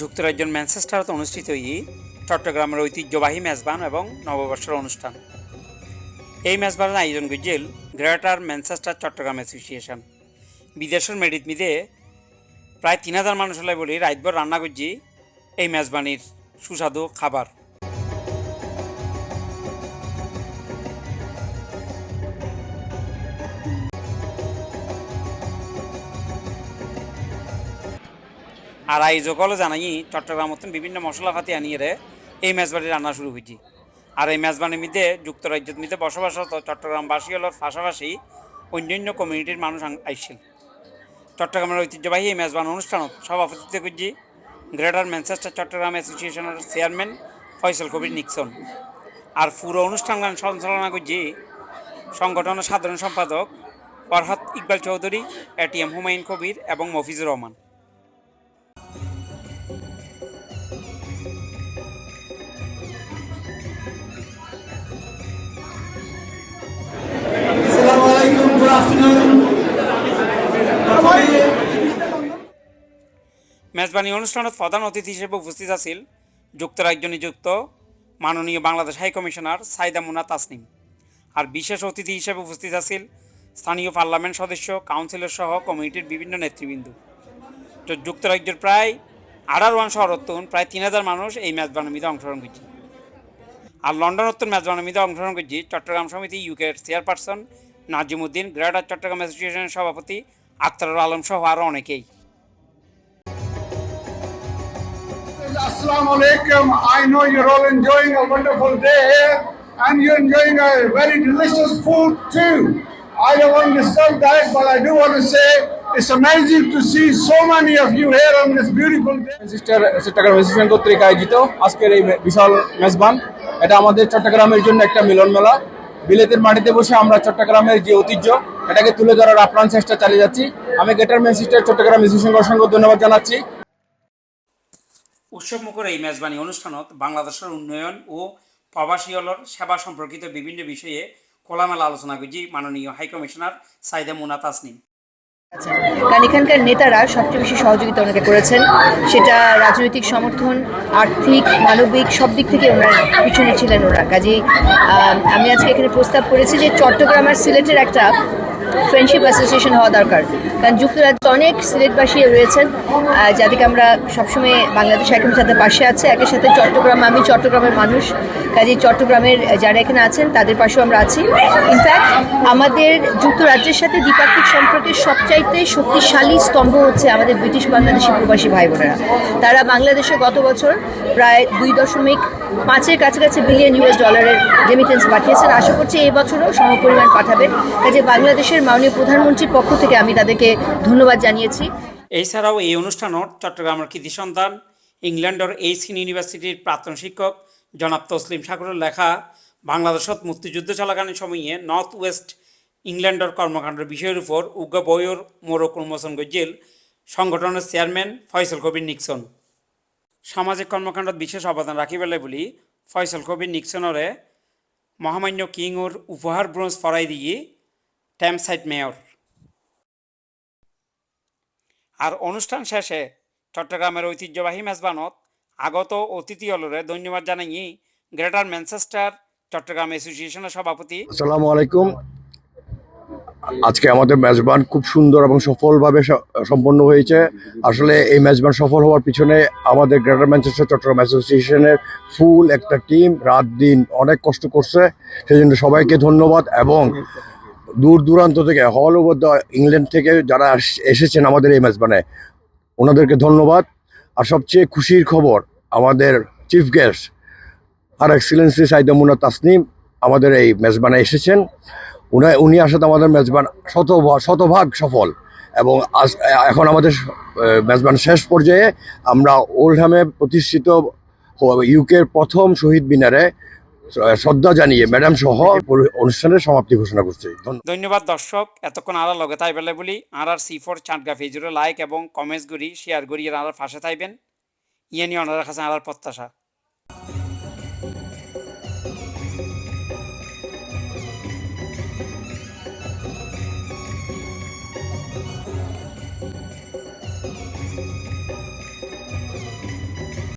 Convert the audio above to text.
যুক্তরাজ্যের ম্যানচেস্টারতে অনুষ্ঠিত ই চট্টগ্রামের ঐতিহ্যবাহী মেজবান এবং নববর্ষের অনুষ্ঠান। এই মেজবানের আয়োজন করছিল গ্রেটার ম্যানচেস্টার চট্টগ্রাম অ্যাসোসিয়েশন। বিদেশের মেডিত মিদে প্রায় তিন হাজার মানুষ হলে বলি রাইতভর রান্না করছি এই মেজবানির সুস্বাদু খাবার। আর আয়োজকও জানাই, চট্টগ্রাম মতন বিভিন্ন মশলাপাতি আনিয়ে রে, এই মেজবানি রান্না শুরু হয়েছি আর এই মেজবানির মধ্যে যুক্তরাজ্যের মধ্যে বসবাসরত চট্টগ্রামবাসী হলোর পাশাপাশি অন্যান্য কমিউনিটির মানুষ আং- চট্টগ্রামের ঐতিহ্যবাহী এই মেজবান অনুষ্ঠানত সভাপতিত্ব করছি গ্রেটার ম্যানচেস্টার চট্টগ্রাম অ্যাসোসিয়েশনের চেয়ারম্যান ফয়সল কবির নিক্সন। আর পুরো অনুষ্ঠান সঞ্চালনা করছি সংগঠনের সাধারণ সম্পাদক ফরহাদ ইকবাল চৌধুরী, এটিএম হুমায়ুন কবির এবং মফিজুর রহমান। মেজবানি অনুষ্ঠানত প্রধান অতিথি হিসেবে উপস্থিত আছিল যুক্তরাজ্য নিযুক্ত মাননীয় বাংলাদেশ হাই কমিশনার সাইদা মুনা তাসনিম। আর বিশেষ অতিথি হিসেবে উপস্থিত আছিল স্থানীয় পার্লামেন্ট সদস্য, কাউন্সিলর সহ কমিটির বিভিন্ন নেতৃবৃন্দ। তো যুক্তরাজ্যের প্রায় আঠারো ওয়ান শহরত্তন প্রায় তিন হাজার মানুষ এই মেজবানের মধ্যে অংশগ্রহণ করছে। আর লন্ডন উত্তর মেজবানের মধ্যে অংশগ্রহণ করছি চট্টগ্রাম সমিতি ইউকের চেয়ারপারসন নাজিমুদ্দিন, গ্রেটার চট্টগ্রাম অ্যাসোসিয়েশনের সভাপতি আক্তারুল আলম সহ আরও অনেকেই। Assalamu alaikum. I know you're all enjoying a wonderful day here and you're enjoying a very delicious food too. I don't want to disturb that, but I do want to say it's amazing to see so many of you here on this beautiful day. Sister Chittagong association কর্তৃক আয়োজিত আজকের এই বিশাল মেজবান এটা আমাদের চট্টগ্রামের জন্য একটা মিলন মেলা বিলেতের মাটিতে বসে আমরা চট্টগ্রামের যে ঐতিহ্য এটাকে তুলে ধরার আপ্রাণ চেষ্টা চালিয়ে যাচ্ছি আমি গেটার ম্যান সিস্টার চট্টগ্রাম অ্যাসোসিয়েশনকে অসংখ্য ধন্যবাদ জানাচ্ছি উৎসবমুখর এই মেজবানি অনুষ্ঠানত বাংলাদেশের উন্নয়ন ও প্রবাসী হলর সেবা সম্পর্কিত বিভিন্ন বিষয়ে খোলামেলা আলোচনা করছি মাননীয় হাই কমিশনার সাইদা মুনা তাসনিম। কারণ এখানকার নেতারা সবচেয়ে বেশি সহযোগিতা ওনাকে করেছেন। সেটা রাজনৈতিক সমর্থন, আর্থিক, মানবিক, সব দিক থেকে ওনার পিছনে ছিলেন ওরা। কাজেই আমি আজকে এখানে প্রস্তাব করেছি যে চট্টগ্রাম আর সিলেটের একটা ফ্রেন্ডশিপ অ্যাসোসিয়েশন হওয়া দরকার। কারণ যুক্তরাজ্যে অনেক সিলেটবাসী রয়েছেন যাদেরকে আমরা সবসময় বাংলাদেশ একের সাথে পাশে আছে, একের সাথে চট্টগ্রাম, আমি চট্টগ্রামের মানুষ, কাজেই চট্টগ্রামের যারা এখানে আছেন, তাদের পাশেও আমরা আছি। ইনফ্যাক্ট আমাদের যুক্তরাজ্যের সাথে দ্বিপাক্ষিক সম্পর্কের সবচাইতে শক্তিশালী স্তম্ভ হচ্ছে আমাদের ব্রিটিশ বাংলাদেশি প্রবাসী ভাই বোনেরা তারা বাংলাদেশে গত বছর প্রায় দুই দশমিক পাঁচের কাছাকাছি বিলিয়ন ইউএস ডলারের রেমিটেন্স পাঠিয়েছেন। আশা করছি এই বছরও সমপরিমাণ পাঠাবেন। কাজে বাংলাদেশের মাননীয় প্রধানমন্ত্রীর পক্ষ থেকে আমি তাদেরকে ধন্যবাদ জানিয়েছি। এছাড়াও এই অনুষ্ঠানত চট্টগ্রামের কৃতি সন্তান ইংল্যান্ডের এইসিন ইউনিভার্সিটির প্রাক্তন শিক্ষক জনাব তসলিম সাগরের লেখা বাংলাদেশত মুক্তিযুদ্ধ চলাকালীন সময়ে নর্থ ওয়েস্ট ইংল্যান্ডের কর্মকাণ্ডের বিষয়ের উপর উগ্র বইয়ের মোরক উন্মোচন গজ্জিল সংগঠনের চেয়ারম্যান ফয়সল কবির নিক্সন। সামাজিক কর্মকাণ্ডত বিশেষ অবদান রাখিবেলে বলি ফয়সল কবির নিক্সনরে মহামান্য কিংর উপহার ব্রোঞ্জ ফরাই দিয়ে ট্যামসাইট মেয়র আর অনুষ্ঠান শেষে চট্টগ্রামের ঐতিহ্যবাহী মেজবানত আগত অতিথি অলরে ধন্যবাদ জানাই গ্রেটার ম্যানচেস্টার চট্টগ্রাম অ্যাসোসিয়েশনের সভাপতি। আসসালামু আলাইকুম। আজকে আমাদের মেজবান খুব সুন্দর এবং সফলভাবে সম্পন্ন হয়েছে। আসলে এই মেজবান সফল হওয়ার পিছনে আমাদের গ্রেটার ম্যানচেস্টার চট্টগ্রাম অ্যাসোসিয়েশনের ফুল একটা টিম রাত দিন অনেক কষ্ট করছে। সেই জন্য সবাইকে ধন্যবাদ এবং দূর দূরান্ত থেকে হল ওভার দ্য ইংল্যান্ড থেকে যারা এসেছেন আমাদের এই মেজবানে ওনাদেরকে ধন্যবাদ। আর সবচেয়ে খুশির খবর, আমাদের chief guest her excellency Saida Muna Tasnim আমাদের এই মেজবানে এসেছেন। উনি উনি আসাতে আমাদের মেজবান শত শতভাগ সফল। এবং আজ- এখন আমাদের মেজবান শেষ পর্যায়ে আমরা ওল্ডহামে প্রতিষ্ঠিত ইউকের প্রথম শহীদ মিনারে শ্রদ্ধা জানিয়ে ম্যাডাম সহ অনুষ্ঠানের সমাপ্তি ঘোষণা করছি। ধন্যবাদ দর্শক। এতক্ষণ আর লগে তাই বেলে আর আর সি ফোর চাটগা ফেজুরে লাইক এবং কমেন্টস করি, শেয়ার করি, আর আর ফাঁসে থাইবেন। ইয়ে নিয়ে ওনারা কাছে আর প্রত্যাশা।